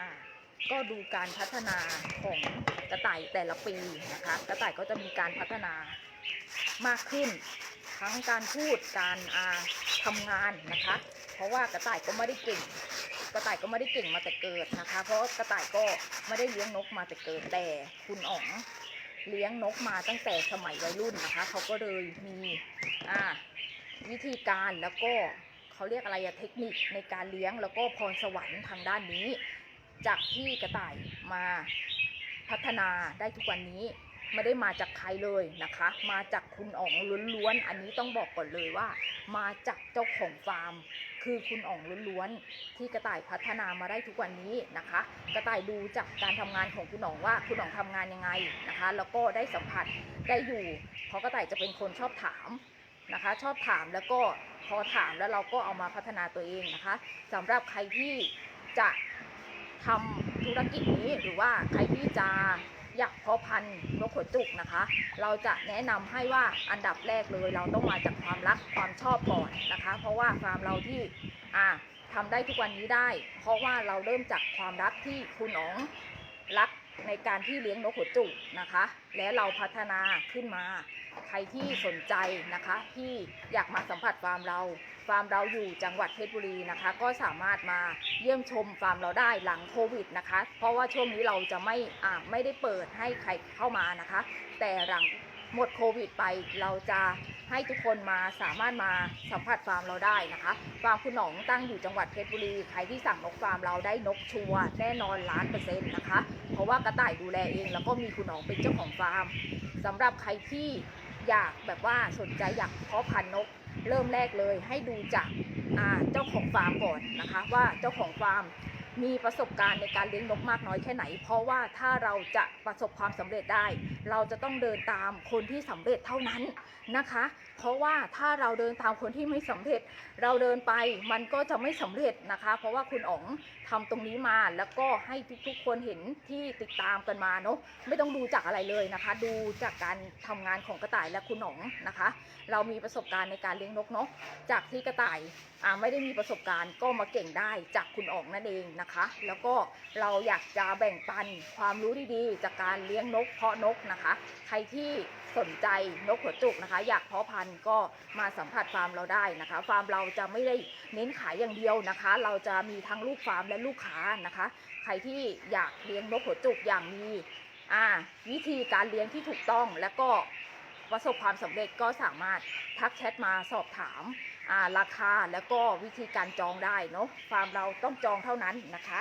อ่าก็ดูการพัฒนาของกระต่ายแต่ละปีนะคะ กระต่ายก็จะมีการพัฒนามากขึ้น ทั้งการพูดการอาทำงานนะคะ เพราะว่ากระต่ายก็ไม่ได้เก่ง กระต่ายก็ไม่ได้เก่งมาแต่เกิดนะคะ เพราะกระต่ายก็ไม่ได้เลี้ยงนกมาแต่เกิดแต่คุณอ๋องเลี้ยงนกมาตั้งแต่สมัยวัยรุ่นนะคะเขาก็เลยมีอ่าวิธีการแล้วก็เขาเรียกอะไรอะเทคนิคในการเลี้ยงแล้วก็พรสวรรค์ทางด้านนี้ จากที่กระต่ายมาพัฒนาได้ทุกวันนี้ไม่ได้มาจากใครเลยนะคะ มาจากคุณอ๋องล้วนๆ อันนี้ต้องบอกก่อนเลยว่า มาจากเจ้าของฟาร์ม คือคุณอ๋องล้วนๆ ที่กระต่ายพัฒนามาได้ทุกวันนี้นะคะ กระต่ายดูจากการทำงานของคุณอ๋องว่าคุณอ๋องทำงานยังไงนะคะ แล้วก็ได้สัมผัสได้อยู่ เพราะกระต่ายจะเป็นคนชอบถามนะคะ ชอบถามแล้วก็พอถามแล้วเราก็เอามาพัฒนาตัวเองนะคะสำหรับใครที่จะ ทำธุรกิจนี้หรือว่าใครที่จะอยากเพาะพันธุ์นกขนจุกนะคะ เราจะแนะนำให้ว่าอันดับแรกเลย เราต้องมาจากความรักความชอบก่อนนะคะ เพราะว่าฟาร์มเราที่อ่าทำได้ทุกวันนี้ได้ เพราะว่าเราเริ่มจากความรักที่คุณอ๋องรักในการที่เลี้ยงนกขนจุกนะคะ และเราพัฒนาขึ้นมาใครที่สนใจนะคะ ที่อยากมาสัมผัสฟาร์มเรา ฟาร์มเราอยู่จังหวัดเพชรบุรีนะคะ ก็สามารถมาเยี่ยมชมฟาร์มเราได้หลังโควิดนะคะ เพราะว่าช่วงนี้เราจะไม่อ่าไม่ได้เปิดให้ใครเข้ามานะคะ แต่หลังหมดโควิดไปเราจะให้ทุกคนมาสามารถมาสัมผัสฟาร์มเราได้นะคะฟาร์มคุณหนองตั้งอยู่จังหวัดเพชรบุรีใครที่สั่งนกฟาร์มเราได้นกชัวแน่นอนล้านเปอร์เซ็นต์นะคะ เพราะว่ากระต่ายดูแลเอง แล้วก็มีคุณหนองเป็นเจ้าของฟาร์มสำหรับใครที่ อยากแบบว่าสนใจอยากเพาะพันธุ์นก เริ่มแรกเลยให้ดูจากเจ้าของฟาร์มก่อนนะคะ ว่าเจ้าของฟาร์ม มีประสบการณ์ในการเลี้ยงนกมากน้อยแค่ไหน เพราะว่าถ้าเราจะประสบความสำเร็จได้ เราจะต้องเดินตามคนที่สำเร็จเท่านั้นนะคะ เพราะว่าถ้าเราเดินตามคนที่ไม่สำเร็จ เราเดินไปมันก็จะไม่สำเร็จนะคะ เพราะว่าคุณอ๋องทำตรงนี้มาแล้วก็ให้ทุกๆคนเห็นที่ติดตามกันมาเนาะไม่ต้องดูจากอะไรเลยนะคะ ดูจากการทำงานของกระต่ายและคุณอ๋องนะคะ เรามีประสบการณ์ในการเลี้ยงนกเนาะจากที่กระต่ายอ่าไม่ได้มีประสบการณ์ก็มาเก่งได้จากคุณอ๋องนั่นเองนะคะแล้วก็เราอยากจะแบ่งปันความรู้ดีๆ จากการเลี้ยงนกเพาะนกนะคะ ใครที่สนใจนกหัวจุกนะคะ อยากเพาะพันธุ์ก็มาสัมผัสฟาร์มเราได้นะคะ ฟาร์มเราจะไม่ได้เน้นขายอย่างเดียวนะคะ เราจะมีทั้งลูกฟาร์มและลูกค้านะคะ ใครที่อยากเลี้ยงนกหัวจุกอย่างมีวิธีการเลี้ยงที่ถูกต้องและก็ ประสบความสำเร็จก็สามารถทักแชทมาสอบถามราคาแล้วก็วิธีการจองได้เนาะฟาร์มเราต้องจองเท่านั้นนะคะ